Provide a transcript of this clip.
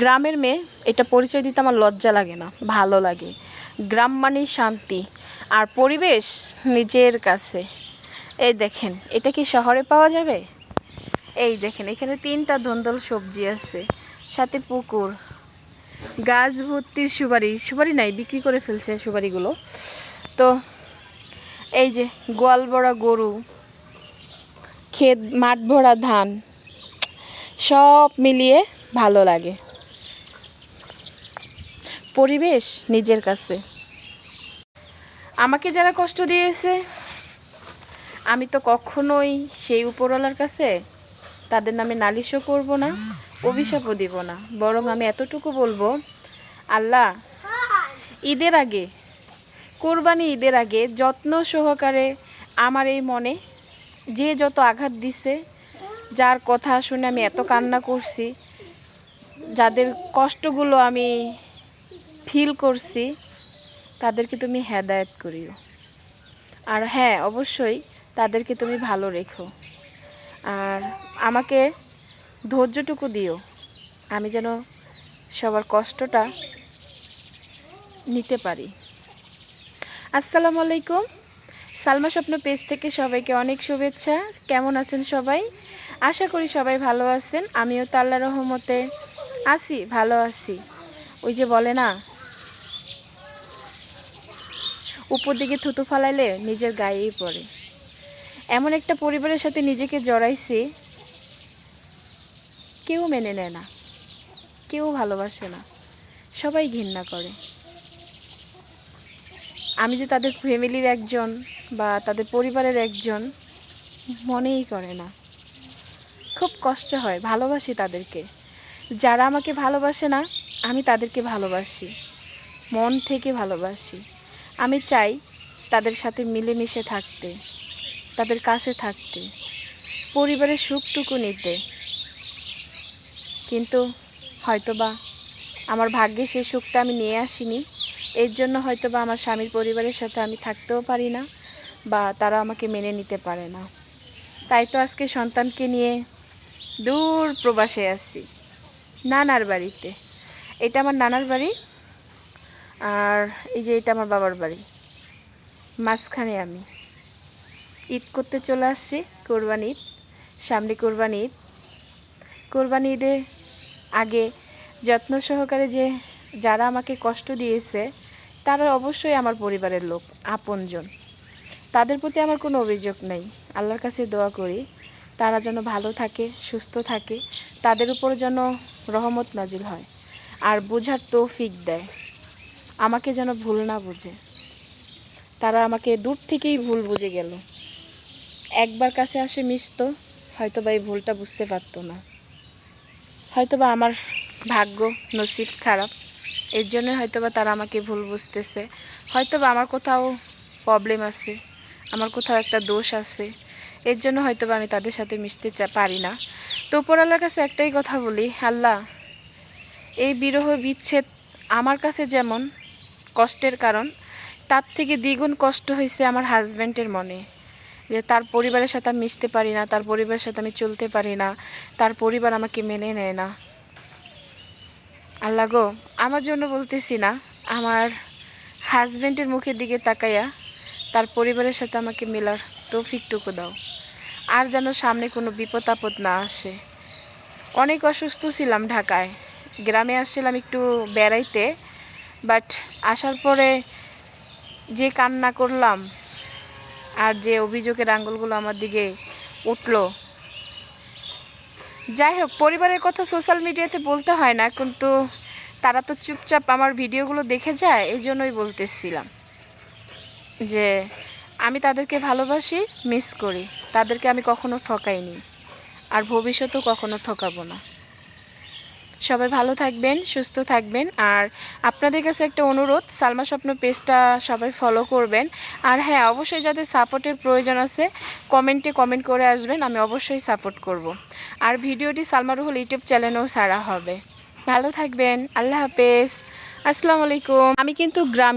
গ্রামের মেয়ে, এটা পরিচয় দিতে আমার লজ্জা লাগে না, ভালো লাগে। গ্রাম মানেই শান্তি, আর পরিবেশ নিজের কাছে। এই দেখেন, এটা কি শহরে পাওয়া যাবে? এই দেখেন, এখানে তিনটা ধন্দল সবজি আছে, সাথে পুকুর, গাছ ভর্তির সুপারি সুপারি নাই, বিক্রি করে ফেলছে সুপারিগুলো। তো এই যে গোয়াল ভরা গরু, ক্ষেত মাঠ ভরা ধান, সব মিলিয়ে ভালো লাগে। পরিবেশ নিজের কাছে। আমাকে যারা কষ্ট দিয়েছে, আমি তো কখনোই সেই উপরওয়ালার কাছে তাদের নামে নালিশও করব না, অভিশাপও দিব না। বরং আমি এতটুকু বলব, আল্লাহ, ঈদের আগে, কোরবানি ঈদের আগে যত্ন সহকারে আমার এই মনে যে যত আঘাত দিছে, যার কথা শুনে আমি এত কান্না করছি, যাদের কষ্টগুলো আমি ফিল করছি, তাদেরকে তুমি হেদায়েত করিও। আর হ্যাঁ অবশ্যই তাদেরকে তুমি ভালো রেখো। আর আমাকে ধৈর্যটুকু দিও। আমি যেন সবার কষ্টটা নিতে পারি। আসসালামু আলাইকুম। সালমা স্বপ্ন পেজ থেকে সবাইকে অনেক শুভেচ্ছা। কেমন আছেন সবাই? আশা করি সবাই ভালো আছেন। আমিও তো আল্লাহ রহমতে আছি, ভালো আছি। ওই যে বলে না উপর দিকে থুতু ফালাইলে নিজের গায়েই পড়ে। এমন একটা পরিবারের সাথে নিজেকে জড়াইছি, কেউ মেনে নেয় না, কেউ ভালোবাসে না, সবাই ঘৃণা করে। আমি যে তাদের ফ্যামিলির একজন বা তাদের পরিবারের একজন, মনেই করে না। খুব কষ্ট হয়, ভালোবাসি তাদেরকে। যারা আমাকে ভালোবাসে না, আমি তাদেরকে ভালোবাসি। মন থেকে ভালোবাসি। আমি চাই তাদের সাথে মিলেমিশে থাকতে, তাদের কাছে থাকতে, পরিবারের সুখটুকু নিতে। কিন্তু হয়তোবা আমার ভাগ্যে সেই সুখটা আমি নিয়ে আসিনি, এর জন্য হয়তোবা আমার স্বামীর পরিবারের সাথে আমি থাকতেও পারি না বা তারা আমাকে মেনে নিতে পারে না। তাই তো আজকে সন্তানকে নিয়ে দূর প্রবাসে আছি, নানার বাড়িতে। এটা আমার নানার বাড়ি আর এই যে এটা আমার বাবার বাড়ি। মাঝখানে আমি। ঈদ করতে চলে আসছি, কোরবানি ঈদ, সামনে কোরবানি ঈদ। কোরবানি ঈদে আগে যত্ন সহকারে যে যারা আমাকে কষ্ট দিয়েছে, তারা অবশ্যই আমার পরিবারের লোক, আপনজন। তাদের প্রতি আমার কোনো অভিযোগ নেই। আল্লাহর কাছে দোয়া করি, তারা যেন ভালো থাকে, সুস্থ থাকে, তাদের উপর যেন রহমত নাজিল হয়। আর বোঝার তৌফিক দেয়। আমাকে যেন ভুল না বুঝে। তারা আমাকে দূর থেকেই ভুল বুঝে গেল। একবার কাছে আসে মিশতো হয়তো বা এই ভুলটা বুঝতে পারতো না। হয়তো বা আমার ভাগ্য নসিব খারাপ, এর জন্য হয়তো বা তারা আমাকে ভুল বুঝতেছে। হয়তো বা আমার কোথাও প্রবলেম আছে, আমার কোথাও একটা দোষ আছে, এর জন্য হয়তো বা আমি তাদের সাথে মিশতে পারি না। তো উপরওয়ালার কাছে একটাই কথা বলি, আল্লাহ, এই বিরহ বিচ্ছেদ আমার কাছে যেমন কষ্টের কারণ, তার থেকে দ্বিগুণ কষ্ট হয়েছে আমার হাজব্যান্ডের মনে। যে তার পরিবারের সাথে আমি মিশতে পারি না, তার পরিবারের সাথে আমি চলতে পারি না, তার পরিবার আমাকে মেনে নেয় না। আল্লাহ গো, আমার জন্য বলতেছি না, আমার হাজব্যান্ডের মুখের দিকে তাকাইয়া তার পরিবারের সাথে আমাকে মেলার তৌফিকটুকু দাও। আর যেন সামনে কোনো বিপদ আপদ না আসে। অনেক অসুস্থ ছিলাম ঢাকায়। গ্রামে আসছিলাম একটু বেড়াইতে বাট আসার পরে যে কান্না করলাম আর যে অভিযোগের আঙ্গুলগুলো আমার দিকে উঠল। যাই হোক, পরিবারের কথা সোশ্যাল মিডিয়াতে বলতে হয় না, কিন্তু তারা তো চুপচাপ আমার ভিডিওগুলো দেখে যায়, এই জন্যই বলতেছিলাম যে আমি তাদেরকে ভালোবাসি, মিস করি। তাদেরকে আমি কখনো ঠকাইনি। আর ভবিষ্যতেও কখনো ঠকাবো না। সবাই ভালো থাকবেন, সুস্থ থাকবেন। আর আপনাদের কাছে একটা অনুরোধ, সালমা স্বপ্ন পেজটা সবাই ফলো করবেন। আর হ্যাঁ অবশ্যই যাদের সাপোর্টের প্রয়োজন আছে কমেন্টে কমেন্ট করে আসবেন, আমি অবশ্যই সাপোর্ট করব। আর ভিডিওটি সালমা রুহুল ইউটিউব চ্যানেলেও সারা হবে। ভালো থাকবেন, আল্লাহ হাফেজ। আসসালামু আলাইকুম। আমি কিন্তু গ্রাম